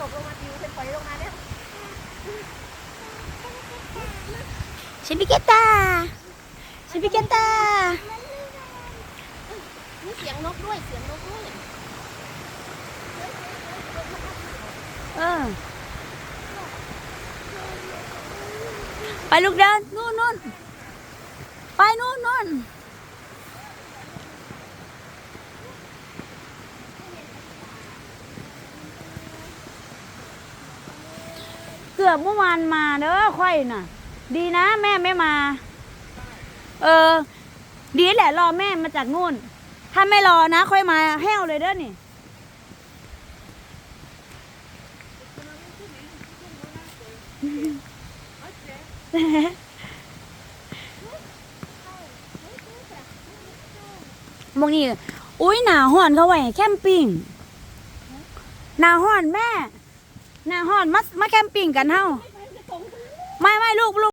ตกลงมาดิวเป็นปล่อยลงมาเนี่ยชิบิเกตาชิบิเกตามีเสียงนกด้วย เสียงนกด้วย เออ ไปลูกเดินนู่นนู่นไปนู่นนู่น เกือบเมื่อวานมาเด้อค่อยน่ะ ดีนะ แม่ไม่มา เออ ดีแหละรอแม่มาจากนู่น ถ้าไม่รอนะ ค่อยมาแห้วเลยเด้อนี่มองนี่ อุ้ยหนาห่อนเขาไว้แคมปิ้งหนาห่อนแม่ หนาหอนมามาแคมปิ้งกันเฮาไม่ไม่ลูกลูก